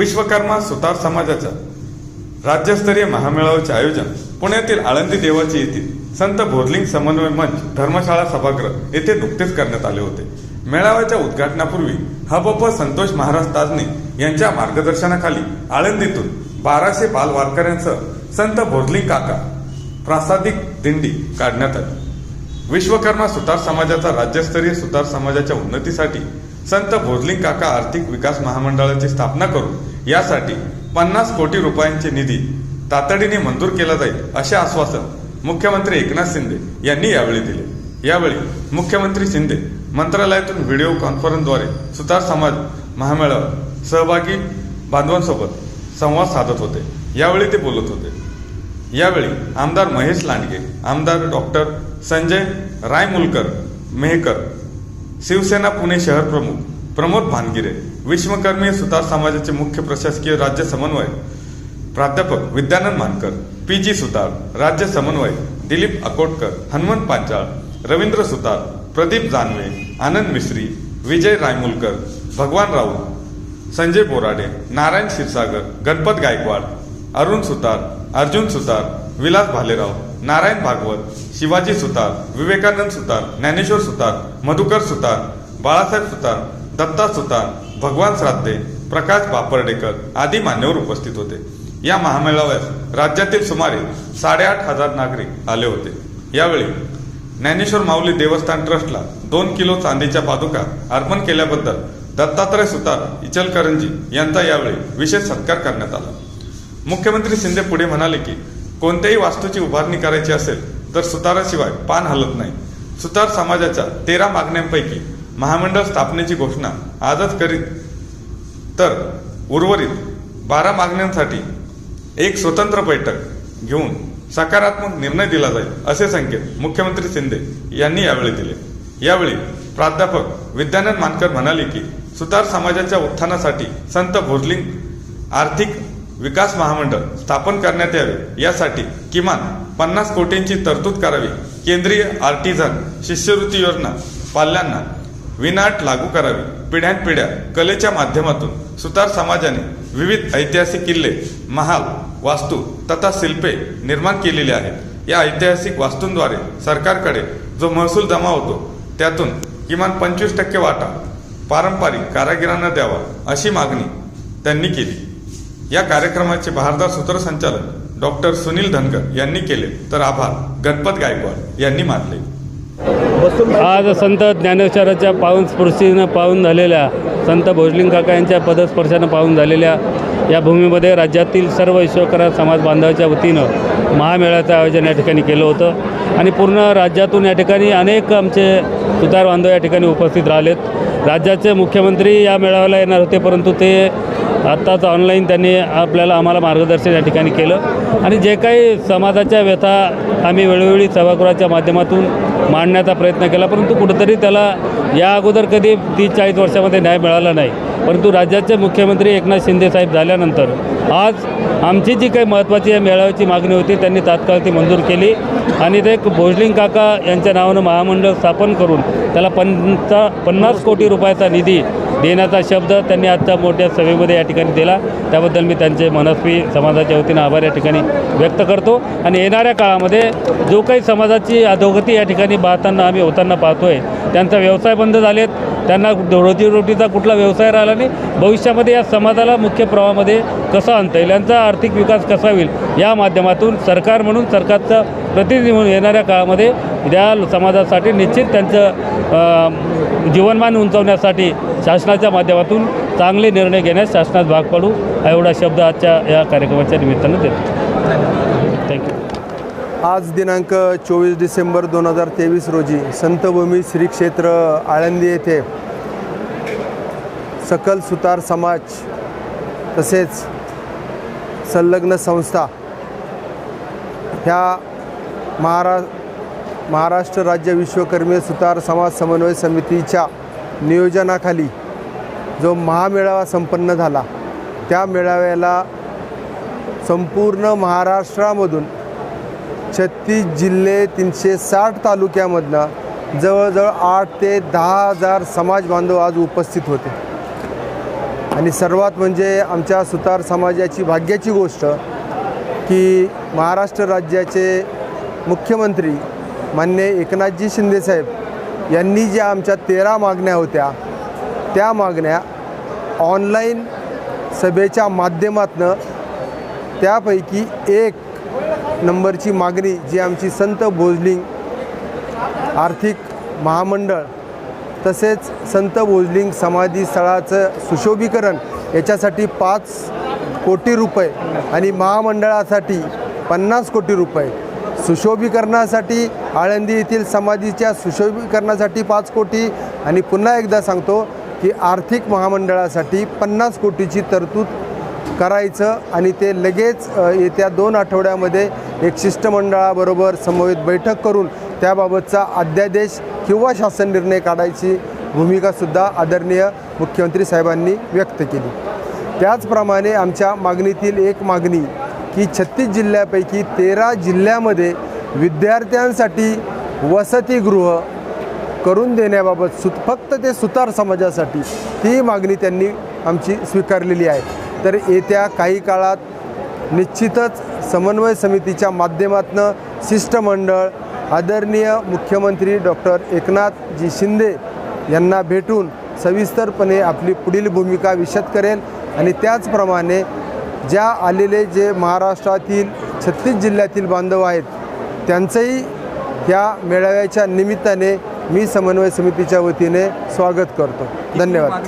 विश्वकर्मा सुतार समाजाच्या राज्यस्तरीय महामेळाव्याचे आयोजन पुण्यातील आळंदी देवाची येथील संत भोरलिंग समन्वय मंच धर्मशाळा सभागृह येथे नुकतेच करण्यात आले होते. मेळाव्याच्या उद्घाटनापूर्वी हबप संतोष महाराज ताजने यांच्या मार्गदर्शनाखाली आळंदीतून बाराशे बाल वारकऱ्यांसह संत भोरलिंग काका प्रासादिक दिंडी काढण्यात आली. विश्वकर्मा सुतार समाजाचा राज्यस्तरीय सुतार समाजाच्या उन्नतीसाठी संत भोजलिंग काका आर्थिक विकास महामंडळाची स्थापना करून यासाठी पन्नास कोटी रुपयांचे निधी तातडीने मंजूर केला जाईल असे आश्वासन मुख्यमंत्री एकनाथ शिंदे यांनी यावेळी दिले. यावेळी मुख्यमंत्री शिंदे मंत्रालयातून व्हिडिओ कॉन्फरन्सद्वारे सुतार समाज महामेळा सहभागी बांधवांसोबत संवाद साधत होते. यावेळी ते बोलत होते. यावेळी आमदार महेश लांडगे आमदार डॉक्टर संजय रायमुलकर मेहकर शिवसेना पुणे शहर प्रमुख प्रमोद भानगिरे विश्वकर्मी सुतार समाजाचे मुख्य प्रशासकीय राज्य समन्वय प्राध्यापक विद्यानंद मानकर पी जी सुतार राज्य समन्वय दिलीप अकोटकर हनुमंत पांचाळ रवींद्र सुतार प्रदीप जानवे आनंद मिश्री विजय रायमुलकर भगवान राऊत संजय बोराडे नारायण क्षीरसागर गणपत गायकवाड अरुण सुतार अर्जुन सुतार विलास भालेराव नारायण भागवत शिवाजी सुतार विवेकानंद सुतार ज्ञानेश्वर सुतार मधुकर सुतार बाळासाहेब सुतार दत्ता सुतार भगवान श्राद्धे प्रकाश बापर्डेकर आदी मान्यवर उपस्थित होते. या महामेळाव्यास राज्यातील सुमारे साडेआठ हजार नागरिक आले होते. यावेळी ज्ञानेश्वर माऊली देवस्थान ट्रस्टला दोन किलो चांदीच्या पादुका अर्पण केल्याबद्दल दत्तात्रय सुतार इचलकरंजी यांचा यावेळी विशेष सत्कार करण्यात आला. मुख्यमंत्री शिंदे पुढे म्हणाले की कोणत्याही वास्तूची उभारणी करायची असेल तर सुताराशिवाय पान हलत नाही. सुतार समाजाच्या तेरा मागण्यांपैकी महामंडळ स्थापनेची घोषणा आजच करीत. तर उर्वरित बारा मागण्यांसाठी एक स्वतंत्र बैठक घेऊन सकारात्मक निर्णय दिला जाईल असे संकेत मुख्यमंत्री शिंदे यांनी यावेळी दिले. यावेळी प्राध्यापक विद्यानंद मानकर म्हणाले की सुतार समाजाच्या उत्थानासाठी संत भोजलिंग आर्थिक विकास महामंडळ स्थापन करण्यात यावे यासाठी किमान पन्नास कोटींची तरतूद करावी केंद्रीय आर्टिझन शिष्यवृत्ती योजना पाल्यांना विनाट लागू करावी. पिढ्यानपिढ्या कलेच्या माध्यमातून सुतार समाजाने विविध ऐतिहासिक किल्ले महाल वास्तू तथा शिल्पे निर्माण केलेली आहेत. या ऐतिहासिक वास्तूंद्वारे सरकारकडे जो महसूल जमा होतो त्यातून किमान पंचवीस टक्के वाटा पारंपरिक कारागिरांना द्यावा अशी मागणी त्यांनी केली. या कार्यक्रमाचे भारदार सूत्रसंचालन डॉक्टर सुनील धनकर यांनी केले. तर आभार. गणपत गायकवाड यांनी मानले. आज संत ज्ञानेश्वराच्या पावन स्पर्शीनं पाहून झालेल्या संत भोजलिंग काका यांच्या पदस्पर्शानं पाहून झालेल्या या भूमीमध्ये राज्यातील सर्व विश्वकरा समाज बांधवाच्या वतीनं महामेळ्याचं आयोजन या ठिकाणी केलं होतं. आणि पूर्ण राज्यातून या ठिकाणी अनेक आमचे सुतार बांधव या ठिकाणी उपस्थित राहिलेत. राज्याचे मुख्यमंत्री या मेळाव्याला येणार होते परंतु ते आत्ताच ऑनलाईन त्यांनी आपल्याला आम्हाला मार्गदर्शन या ठिकाणी केलं. आणि जे काही समाजाच्या व्यथा आम्ही वेळोवेळी सभागृहाच्या माध्यमातून मांडण्याचा प्रयत्न केला परंतु कुठंतरी त्याला या अगोदर कधी तीस चाळीस वर्षामध्ये न्याय मिळाला नाही. परंतु राज्याचे मुख्यमंत्री एकनाथ शिंदे साहेब झाल्यानंतर आज आमची जी काही महत्त्वाची या मेळाव्याची मागणी होती त्यांनी तात्काळ ती मंजूर केली आणि ते एक भोजलिंग काका यांच्या नावानं महामंडळ स्थापन करून त्याला पंचा पन्नास कोटी रुपयाचा निधी देण्याचा शब्द त्यांनी आजच्या मोठ्या सभेमध्ये या ठिकाणी दिला. त्याबद्दल मी त्यांचे मनस्वी समाजाच्या वतीनं आभार या ठिकाणी व्यक्त करतो. आणि येणाऱ्या काळामध्ये जो काही समाजाची अधोगती या ठिकाणी पाहताना आम्ही होताना पाहतोय त्यांचा व्यवसाय बंद झालेत. त्यांना रोजीरोटीचा कुठला व्यवसाय राहिला नाही. भविष्यामध्ये या समाजाला मुख्य प्रवाहामध्ये कसं आणता येईल? यांचा आर्थिक विकास कसा होईल? या माध्यमातून सरकार म्हणून सरकारचा प्रतिनिधी म्हणून येणाऱ्या काळामध्ये या समाजासाठी निश्चित त्यांचं जीवनमान उंचवण्यासाठी शासनाच्या माध्यमातून चांगले निर्णय घेण्यास शासनात भाग पाडू एवढा शब्द आजच्या या कार्यक्रमाच्या निमित्तानं देतो. थँक्यू आज दिनांक चोवीस डिसेंबर दोन हजार तेवीस रोजी संतभूमी श्री क्षेत्र आळंदी येथे सकल सुतार समाज तसेच संलग्न संस्था ह्या महारा महाराष्ट्र राज्य विश्वकर्मी सुतार समाज समन्वय समितीच्या नियोजनाखाली जो महामेळावा संपन्न झाला त्या मेळाव्याला संपूर्ण महाराष्ट्रामधून छत्तीस जिल्हे तीनशे साठ तालुक्यामधनं जवळजवळ आठ ते दहा हजार समाज बांधव आज उपस्थित होते. आणि सर्वात म्हणजे आमच्या सुतार समाजाची भाग्याची गोष्ट की महाराष्ट्र राज्याचे मुख्यमंत्री मान्य एकनाथजी शिंदेसाहेब यांनी ज्या आमच्या तेरा मागण्या होत्या त्या मागण्या ऑनलाईन सभेच्या माध्यमातनं त्यापैकी एक नंबरची मागणी जी आमची संत भोजलिंग आर्थिक महामंडळ तसेच संत भोजलिंग समाधी स्थळाचं सुशोभीकरण याच्यासाठी पाच कोटी रुपये आणि महामंडळासाठी पन्नास कोटी रुपये सुशोभीकरणासाठी आळंदी येथील समाधीच्या सुशोभीकरणासाठी पाच कोटी. आणि पुन्हा एकदा सांगतो की आर्थिक महामंडळासाठी पन्नास कोटीची तरतूद करायचं आणि ते लगेच येत्या दोन आठवड्यामध्ये एक शिष्टमंडळाबरोबर समवेत बैठक करून त्याबाबतचा अध्यादेश किंवा शासन निर्णय काढायची भूमिकासुद्धा आदरणीय मुख्यमंत्री साहेबांनी व्यक्त केली. त्याचप्रमाणे आमच्या मागणीतील एक मागणी की छत्तीस जिल्ह्यापैकी तेरा जिल्ह्यामध्ये विद्यार्थ्यांसाठी वसतिगृह करून देण्याबाबत सुत फक्त ते सुतार समाजासाठी ती मागणी त्यांनी आमची स्वीकारलेली आहे. तर येत्या काही काळात निश्चितच समन्वय समितीच्या माध्यमातून शिष्टमंडळ आदरणीय मुख्यमंत्री डॉक्टर एकनाथजी शिंदे यांना भेटून सविस्तरपणे आपली पुढील भूमिका विशद करेल आणि त्याचप्रमाणे ज्या आलेले जे महाराष्ट्रातील छत्तीस जिल्ह्यातील बांधव आहेत त्यांचंही या मेळाव्याच्या निमित्ताने मी समन्वय समितीच्या वतीने स्वागत करतो. धन्यवाद.